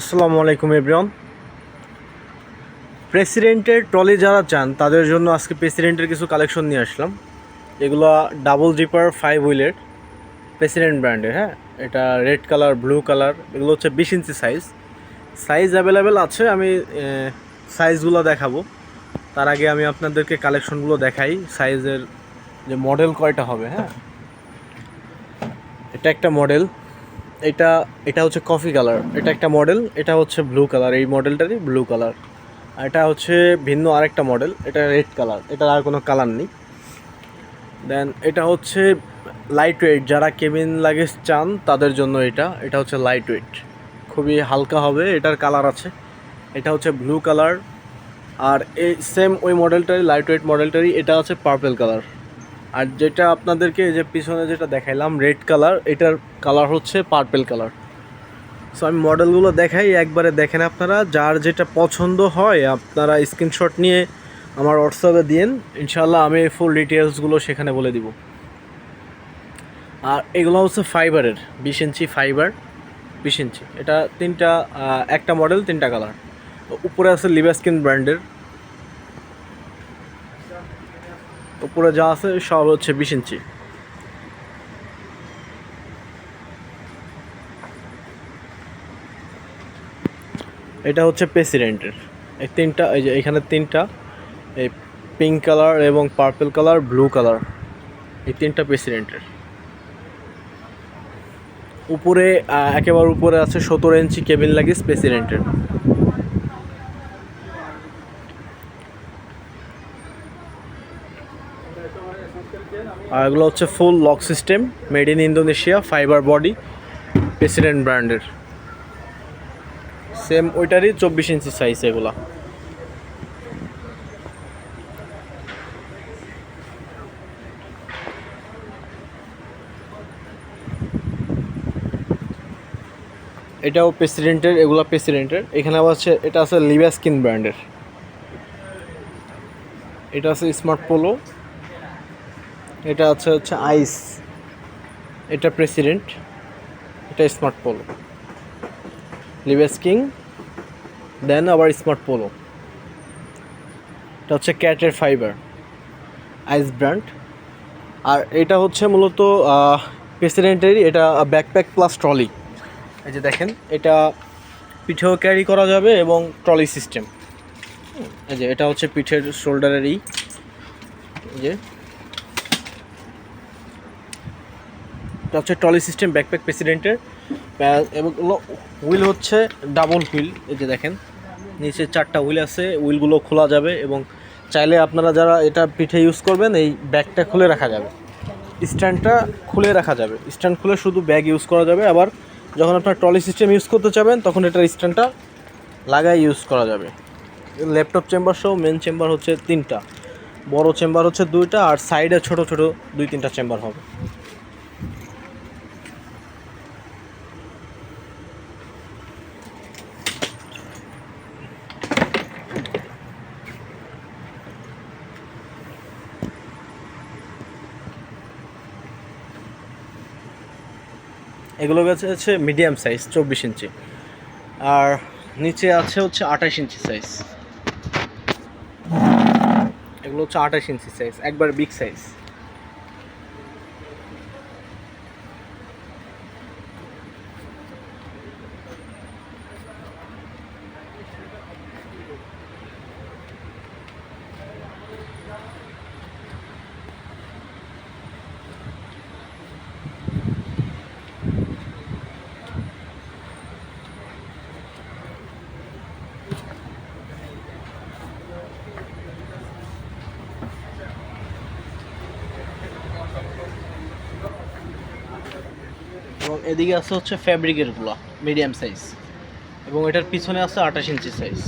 আসসালামু আলাইকুম এভরিওয়ান প্রেসিডেন্টের ট্রলি যারা চান, তাদের জন্য আজকে প্রেসিডেন্টের কিছু কালেকশন নিয়ে আসলাম। এগুলো ডাবল জিপার ফাইভ হুইলের প্রেসিডেন্ট ব্র্যান্ডের হ্যাঁ? এটা রেড কালার ব্লু কালার এগুলো হচ্ছে বিশ ইঞ্চি সাইজ সাইজ অ্যাভেলেবেল আছে, আমি সাইজগুলো দেখাবো। তার আগে আমি আপনাদেরকে কালেকশনগুলো দেখাই সাইজের যে মডেল কয়টা হবে হ্যাঁ? এটা একটা মডেল এটা এটা হচ্ছে কফি কালার এটা একটা মডেল এটা হচ্ছে ব্লু কালার এই মডেলটারই ব্লু কালার আর এটা হচ্ছে ভিন্ন আরেকটা মডেল এটা রেড কালার এটার আর কোনো কালার নেই। দেন এটা হচ্ছে লাইট ওয়েট যারা কেবিন লাগেজ চান, তাদের জন্য এটা। এটা হচ্ছে লাইট ওয়েট খুবই হালকা হবে, এটার কালার আছে। এটা হচ্ছে ব্লু কালার আর এই সেম ওই মডেলটারই লাইট ওয়েট মডেলটারই এটা হচ্ছে পার্পেল কালার আর যেটা আপনাদেরকে যে পিছনে যেটা দেখাইলাম রেড কালার এটার কালার হচ্ছে পার্পেল কালার সো আমি মডেলগুলো দেখাই, একবারে দেখেন আপনারা। যার যেটা পছন্দ হয়, আপনারা স্ক্রিনশট নিয়ে আমার হোয়াটসঅ্যাপে দিন ইনশাল্লাহ আমি ফুল ডিটেলসগুলো সেখানে বলে দিব। আর এগুলো হচ্ছে ফাইবারের বিশ ইঞ্চি ফাইবার বিশ ইঞ্চি এটা তিনটা একটা মডেল তিনটা কালার উপরে আছে লিবাস্কিন ব্র্যান্ডের উপরে যা আছে সব হচ্ছে বিশ ইঞ্চি। এটা হচ্ছে প্রেসিডেন্টের। এই তিনটা, এই যে এখানে তিনটা, এই পিঙ্ক কালার এবং পার্পল কালার, ব্লু কালার। এই তিনটা প্রেসিডেন্টের। উপরে একেবারে উপরে আছে সতেরো ইঞ্চি কেবিন লাগিস প্রেসিডেন্টের। আর এগুলো হচ্ছে full lock system made in Indonesia fibre body President ব্র্যান্ডের সেম ওইটারই চব্বিশ ইঞ্চি সাইজ এগুলা। এটাও প্রেসিডেন্টের এগুলা প্রেসিডেন্টের এখানে আবার হচ্ছে, এটা আছে লিবাস্কিন ব্র্যান্ডের এটা আছে স্মার্ট পোলো এটা আছে হচ্ছে আইস। এটা প্রেসিডেন্ট, এটা smart polo. Levi's king, then আবার স্মার্ট পোলো। এটা হচ্ছে ক্যাটের ফাইবার, আইস ব্র্যান্ড। আর এটা হচ্ছে মূলত প্রেসিডেন্টেরই এটা ব্যাকপ্যাক প্লাস ট্রলি। এই যে দেখেন, এটা পিঠেও ক্যারি করা যাবে এবং ট্রলি সিস্টেম। এই যে, এটা হচ্ছে পিঠের শোল্ডারেরই। এই যে এটা হচ্ছে ট্রলি সিস্টেম ব্যাকপ্যাক প্রেসিডেন্টের এবং হুইল হচ্ছে ডাবল হুইল, এই যে দেখেন। নিচে চারটা হুইল আছে, হুইলগুলো খোলা যাবে এবং চাইলে আপনারা যারা এটা পিঠে ইউজ করবেন, এই ব্যাগটা খুলে রাখা যাবে। স্ট্যান্ডটা খুলে রাখা যাবে। স্ট্যান্ড খুলে শুধু ব্যাগ ইউজ করা যাবে। আবার যখন আপনার ট্রলি সিস্টেম ইউজ করতে চাবেন, তখন এটার স্ট্যান্ডটা লাগাই ইউজ করা যাবে। ল্যাপটপ চেম্বার সহ মেন চেম্বার হচ্ছে তিনটা। বড় চেম্বার হচ্ছে দুইটা, আর সাইডে ছোট ছোট দুই তিনটা চেম্বার হবে। এগুলো গেছে হচ্ছে মিডিয়াম সাইজ চব্বিশ ইঞ্চি। আর নিচে আছে হচ্ছে আঠাশ ইঞ্চি সাইজ এগুলো হচ্ছে আঠাশ ইঞ্চি সাইজ একবার বিগ সাইজ এবং এদিকে আছে হচ্ছে ফ্যাব্রিকেরগুলো মিডিয়াম সাইজ এবং এটার পিছনে আছে আঠাশ ইঞ্চি সাইজ